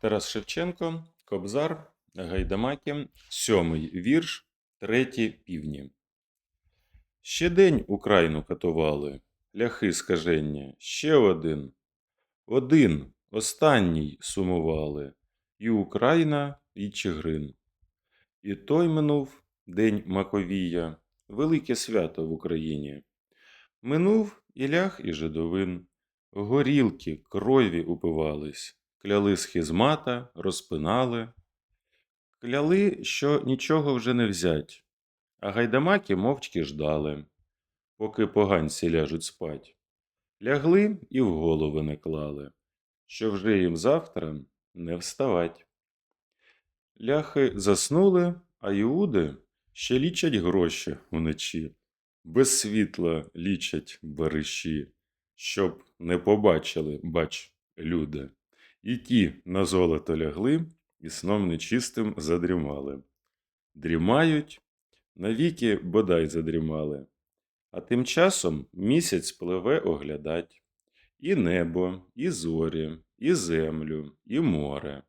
Тарас Шевченко, Кобзар, Гайдамаки, сьомий вірш, треті півні. Ще день Україну катували, ляхи скаження, ще один. Один, останній сумували, і Україна, і Чигрин. І той минув день Маковія, велике свято в Україні. Минув і лях, і жидовин, горілки, крові упивались, кляли схизмата, розпинали, кляли, що нічого вже не взять, а гайдамаки мовчки ждали, поки поганці ляжуть спать. Лягли і в голови не клали, що вже їм завтра не вставать. Ляхи заснули, а іуди ще лічать гроші вночі, без світла лічать бариші, щоб не побачили, бач, люди. І ті на золото лягли, і сном нечистим задрімали. Дрімають, навіки бодай задрімали. А тим часом місяць пливе оглядать і небо, і зорі, і землю, і море.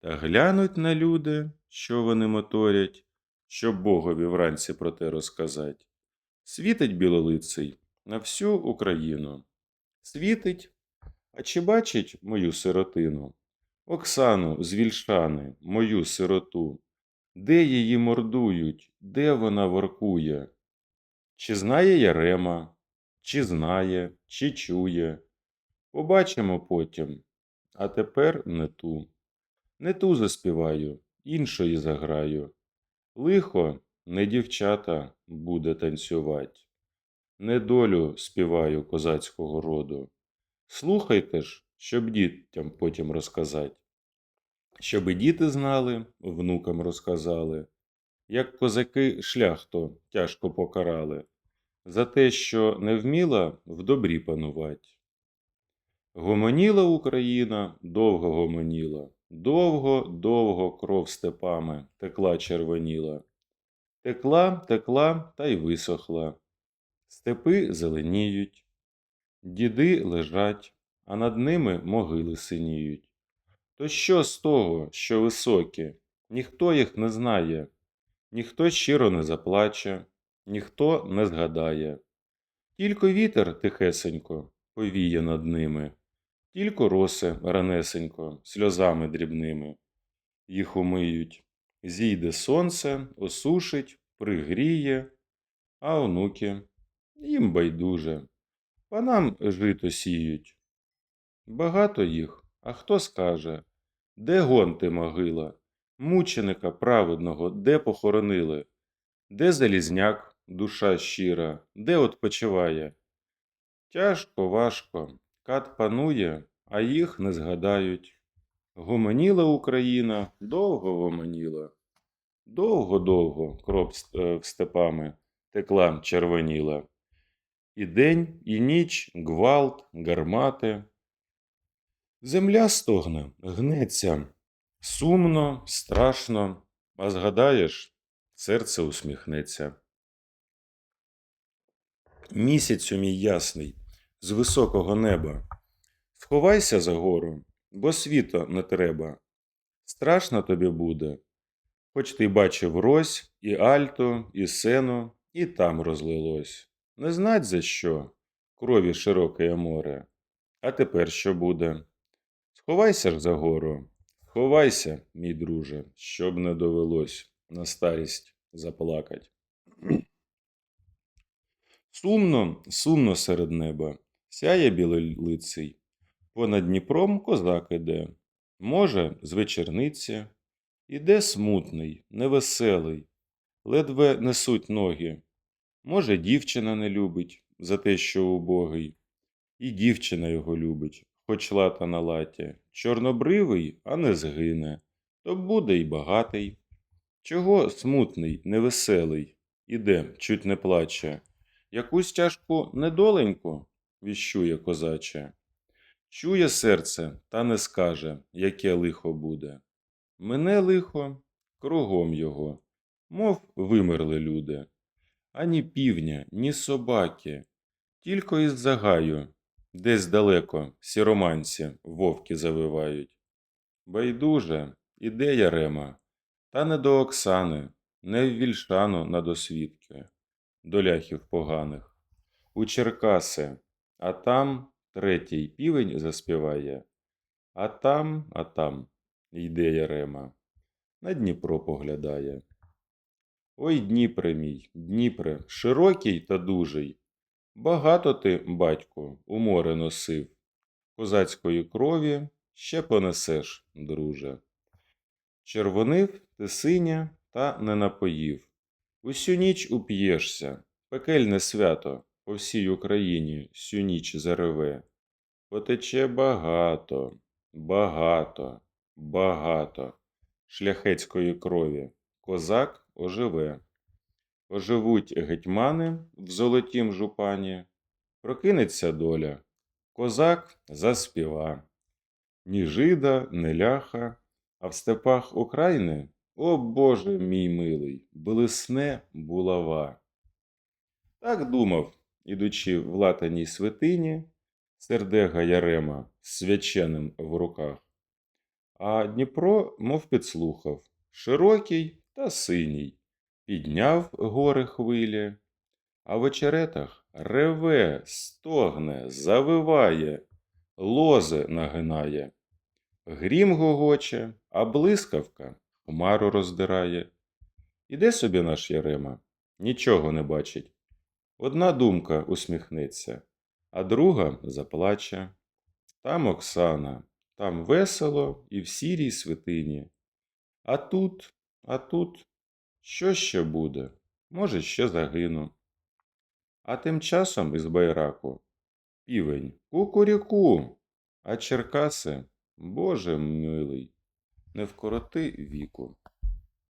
Та глянуть на люди, що вони моторять, щоб Богові вранці про те розказать. Світить білолиций на всю Україну. Світить, а чи бачить мою сиротину? Оксану з Вільшани, мою сироту. Де її мордують, де вона воркує? Чи знає Ярема, чи знає, чи чує. Побачимо потім, а тепер не ту. Не ту заспіваю, іншої заграю. Лихо не дівчата буде танцювать. Не долю співаю козацького роду. Слухайте ж, щоб дітям потім розказать. Щоб і діти знали, внукам розказали, як козаки шляхто тяжко покарали, за те, що не вміла в добрі панувать. Гомоніла Україна, довго гомоніла, довго, довго кров степами текла червоніла. Текла, текла та й висохла. Степи зеленіють, діди лежать, а над ними могили синіють. То що з того, що високі? Ніхто їх не знає, ніхто щиро не заплаче, ніхто не згадає. Тільки вітер тихесенько повіє над ними, тільки роси ранесенько сльозами дрібними. Їх умиють. Зійде сонце, осушить, пригріє, а онуки їм байдуже. Панам жито сіють. Багато їх, а хто скаже, де гонти могила, мученика праведного, де похоронили, де залізняк, душа щира, де odpoчиває? Тяжко, важко, кат панує, а їх не згадають. Гомоніла Україна, довго гомоніла. Довго-довго кров ст- е, степами текла червоніла. І день, і ніч, гвалт, гармати. Земля стогне, гнеться. Сумно, страшно, а згадаєш, серце усміхнеться. Місяцю мій ясний, з високого неба. Сховайся за гору, бо світо не треба. Страшно тобі буде. Хоч ти бачив рось, і альто, і сено, і там розлилось. Не знать за що, крові широке море. А тепер що буде? Сховайся ж за гору, сховайся, мій друже, щоб не довелось на старість заплакать. Сумно, сумно серед неба, сяє білолиций. Понад Дніпром козак іде, може, з вечорниці. Іде смутний, невеселий, ледве несуть ноги. Може, дівчина не любить за те, що убогий, і дівчина його любить, хоч лата на латі. Чорнобривий, а не згине, то буде й багатий. Чого смутний, невеселий, іде, чуть не плаче. Якусь тяжку недоленьку віщує козаче. Чує серце, та не скаже, яке лихо буде. Мене лихо, кругом його, мов вимерли люди. Ані півня, ні собаки, тільки із загаю, десь далеко сіроманці вовки завивають. Байдуже, іде Ярема, та не до Оксани, не в Вільшану на досвідки, до ляхів поганих. У Черкаси, а там третій півень заспіває, а там, а там йде Ярема, на Дніпро поглядає. Ой, Дніпре мій, Дніпре, широкий та дужий. Багато ти, батьку, у море носив. Козацької крові ще понесеш, друже. Червонив ти синя та не напоїв. Усю ніч уп'єшся, пекельне свято по всій Україні сю ніч зареве. Потече багато, багато, багато шляхетської крові. Козак оживе. Оживуть гетьмани в золотім жупані, прокинеться доля, козак заспіва. Ні жида, ні ляха, а в степах України, о Боже мій милий, блисне булава. Так думав, ідучи в латаній святині, сердега Ярема з свяченим в руках. А Дніпро, мов підслухав, широкий та синій, підняв гори хвилі, а в очеретах реве, стогне, завиває, лози нагинає. Грім гогоче, а блискавка хмару роздирає. Іде собі наш Ярема, нічого не бачить. Одна думка усміхнеться, а друга заплаче. Там Оксана, там весело і в сірій святині. А тут, а тут, що ще буде? Може, ще загину. А тим часом із байраку півень кукуріку, а Черкаси, Боже милий, не вкороти віку.